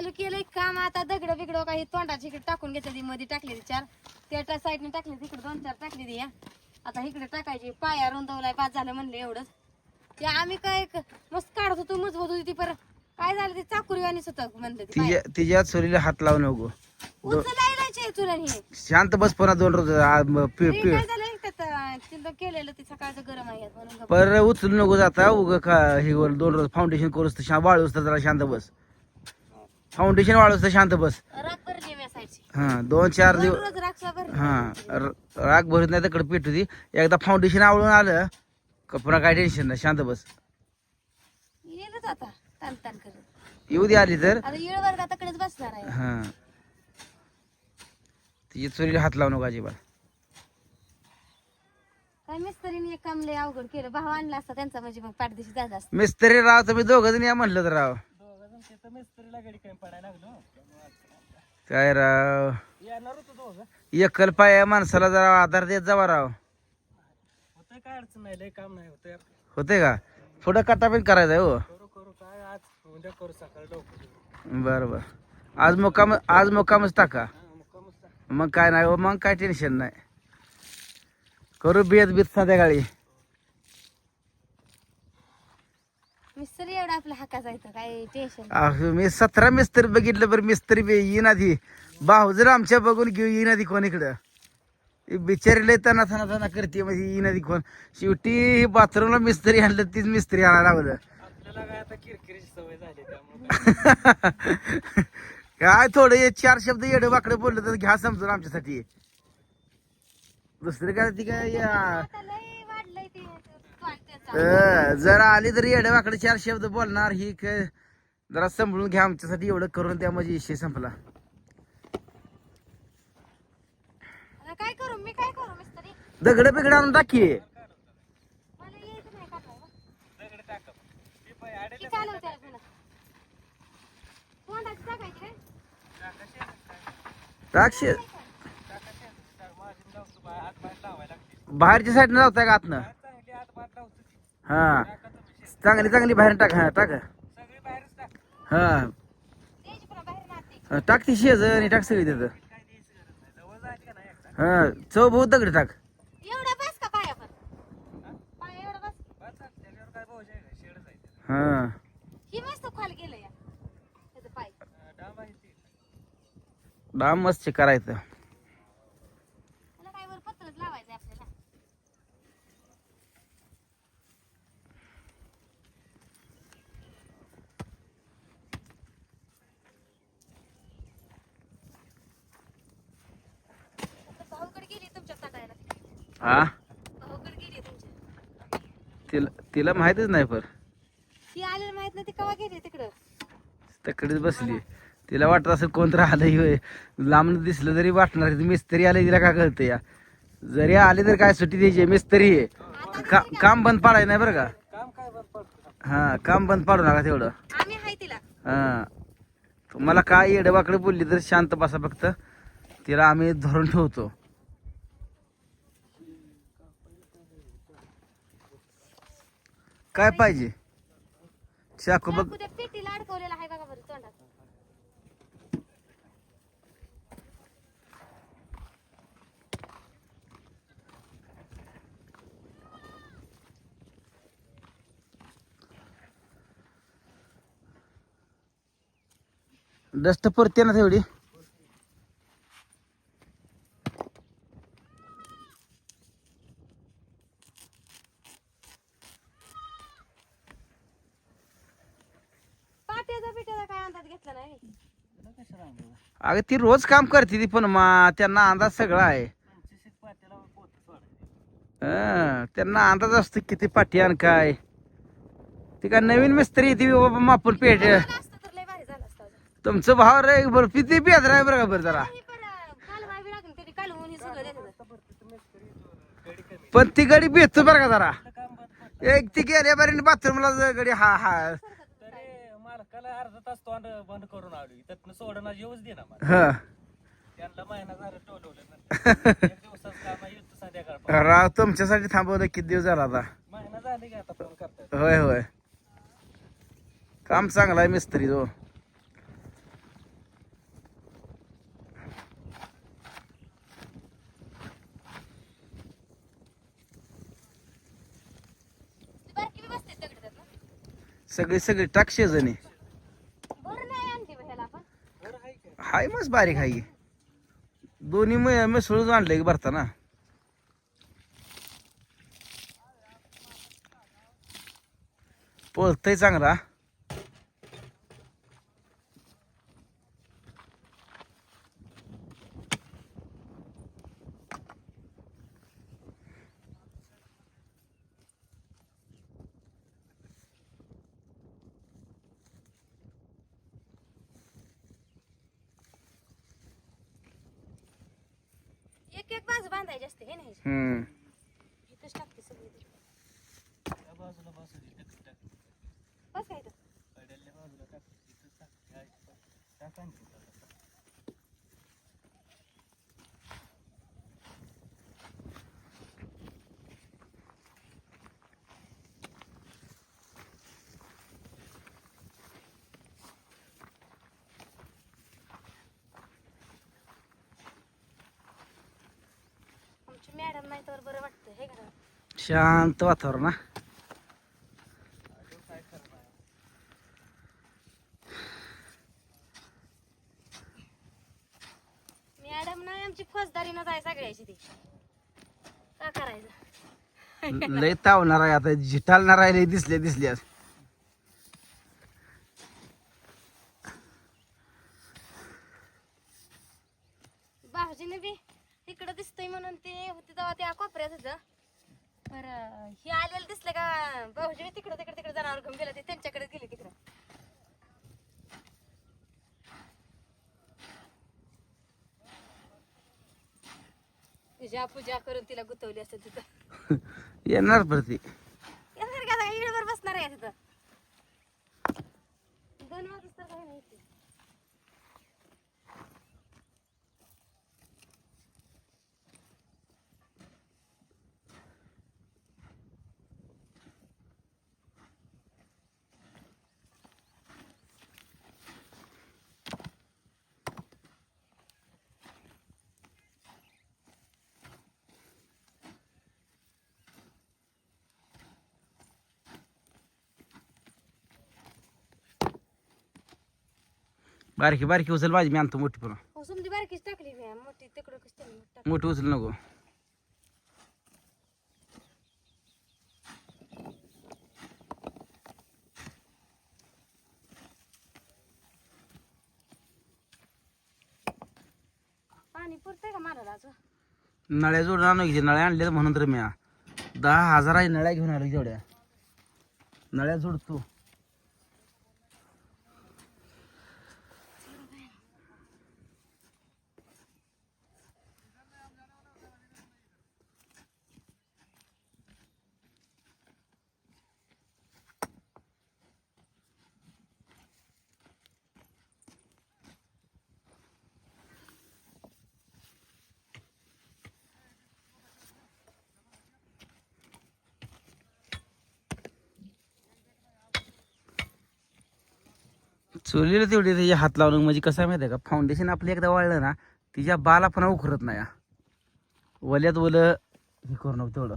चालू केलंय काम. आता दगड बिगड काही तोंडाची इकडे टाकून घेतली ती मध्ये टाकली ती चार. त्या साईडने टाकली तिकडे दोन चार टाकली ती या. आता इकडे टाकायची. पाया रुंदवलाय बाद झालं म्हणलं एवढंच. ते आम्ही काय मस्त काढत होतो मजबूत होती ती पर काय झालं ते चाकुरी वाणीच होतं म्हणलं तिच्या तिच्या चोरीला हात लावू नको. हे. शांत बस पुन्हा दोन रोज आ, म, पि- ते पि- काय झालं त्यात तिथं केलेलं ते सकाळचं गरम आहे म्हणून गप्प. पर उचलू नको जाता उग का हे वर दोन रोज फाउंडेशन करूस तर शा- वाळूस तर जरा शांत बस. फाउंडेशन तर शांत बस. असायची. हा दोन चार दिवस रोज राक्षा भरली हा र- राग भरत नाही तिकडे पेट होती. एकदा फाउंडेशन आवडून आलं का पुन्हा काय टेन्शन नाही शांत बस. येईलच आता ताण ताण करत येऊ दे आली तर. आता येळ वर्ग आता कडेच बसणार आहे. हा. तिची चोरीला हात लावू नको अजिबात. काय मिस्त्रीने एक काम लय अवघड केलं. भाव आणला असता त्यांचा म्हणजे मग पाठदिशी असत. मिस्त्री राव तुम्ही दोघं जण या म्हणलं तर राव. काय राव? एकल पाया माणसाला जरा आधार देत जावा राव. काय अडचण नाही लय काम नाही होतं होते का? पुढं कटा पण करायचा आहे हो. करू करू काय आज उद्या करू सकाळी लवकर. बर बर. आज मुक्काम आज मुक्कामच टाका. मग काय नाही हो, मग काय टेन्शन नाही. करू बेत बीत संध्याकाळी एवढा काय टेन्शन अहो, मी सतरा मिस्त्री बघितलं बरं मिस्त्री बी येईना ती भाऊ जर आमच्या बघून घेऊ येईना ती कोण इकडं? ही बिचारी लय तना तना तना करते म्हणजे येईना ती कोण? शेवटी बाथरूमला मिस्त्री आणलं तीच मिस्त्री आणायला लावलं. आपल्याला काय आता किरकिरीची सवय झाली त्यामुळे काय थोडं हे चार शब्द येडं वाकडं बोललं तर घ्या समजून आमच्यासाठी. दुसरं काय ती काय या- आता लय वाढलंय ते तोंड त्याचं. अं, जरा आली तरी येडं वाकडं चार शब्द बोलणार ही काय जरा सांभाळून घ्या आमच्यासाठी एवढं करून त्या म्हणजे विषय संपला. काय करू मी काय करू मिस्त्री? दगड बिगड आणून टाकी? टाकशे माझी बाहेरच्या साईडनं लावताय का आतनं चांगली हात बाहेर लावतो ती. हा. चांगली चांगली बाहेर टाक हा टाक. हा. हा, टाक ती शेज आणि टाक सगळी तिथं. हा चव बहुत दगड टाक. एवढा बस का पाया पण पाया एवढा बस बस झालं. त्याच्यावर काय भाऊ आहे शेडच आहे ते. हा ही मस्त खाली गेलं या त्याचं पाय अं, डांब आहे ती डाम मस्त करायचं त्याला काय वर पत्रच लावायचं आपल्याला आता भाऊकडे गेली तुमच्या टाकायला हा? तुमच्या तिला तिला माहितच नाही पर. ती आलेलं माहीत नाही ती कवा गेली तिकडं? तकडेच बसली. तिला वाटत असं कोण आलं होय. लांबून दिसलं तरी वाटणार मिस्त्री आले तिला काय कळतं या. जरी आले तर काय सुट्टी द्यायची मिस्त्री आहे. का काम बंद पाडायचं नाही बरं का? हा काम बंद पाडू नका तेवढं. हा. तुम्हाला काय येडवाकडे बोलली तर शांत बसा फक्त. तिला आम्ही धरून ठेवतो. काय पाहिजे? चाकू बघ. त्या पेटीला अडकवलेला आहे बघा बरं तोंडात. डस्ट परते ना तेवढी. अंदाज घेतला नाही तुला कशाला आणलं? अगं ती रोज काम करते ती पण मा त्यांना अंदाज सगळा आहे. हं, त्यांना अंदाज असतो किती पाठी आणि काय ती काय नवीन मिस्त्री ती बाबा मापून पेट आला असतं तर लय भारी झालं असतं अजून. तुमचं भाव रे बरं किती बेदर आहे बरं का बरं जरा पण अं, कालवा बी लागून कधी कालवून हे सगळं देतात गडी कमी पण ती गडी बेचतो बरं का जरा एक ती गेल्या बरी बाथरूमला गडी हा हा अर्धा तास बंद करून सोडणार येऊच दे ना हा. त्यांना महिना झालं राव तुमच्यासाठी थांबवलं किती दिवस झाला आता? महिना आता होय होय. काम चांगला आहे मिस्त्री तो. सगळी सगळी टाकशे जणी. हाय मस्त बारीक आहे दोन्ही म- मिसळून आणलं की भरताना. पळतय चांगला. एक एक बाजू बांधायची असते हे नाही? हम्म. इथंच टाकते सगळी बस काय इथं कड्याल्या बाजूला टाक तिथं टाक त्या इथं टाक आणखी टाक. आमची मॅडम नाही तर बरं वाटतं हे घरा शांत वातावरण हा. मॅडम नाही आमची फौजदारीनं जाय सगळ्याची ती का करायचं लय तावणार आहे आता झिटालणार आहे लय दिसले दिसले आज. भाऊजीने बी दिसतंय म्हणून ते होते तेव्हा त्या कोपऱ्यात होतं. तर हे आलेलं दिसलं का भाऊजी तिकडं तिकडे तिकडे जनावर घेऊन गेलं ते त्यांच्याकडे गेले तिकडं. पूजा पूजा करून तिला गुतवली असते तिथं. येणार प्रती येणार का आता इकडे बसणार आहे तिथं दोन वाजता तर काही नाही इथे. बारकी बारकी उचल माझी मी आणतो मोठी पण हो समजी बारकीच टाकली मी. मोठी तिकडं कशी टाकली टाकली. मोठी उचल नको. पाणी पुरतंय का मला अजून? नळ्या जोडून आणू की नळ्या आणल्या म्हणून तर मी. दहा हजाराची नळ्या घेऊन आलो तेवढ्या. नळ्या जोडतो. चोलीला तेवढी त्याच्या हात लावणं म्हणजे कसं आहे माहिती आहे का? फाउंडेशन आपलं एकदा वाळलं ना तिच्या बाला पण उखरत नाही. वल्यात वलं हे करू नको तेवढं.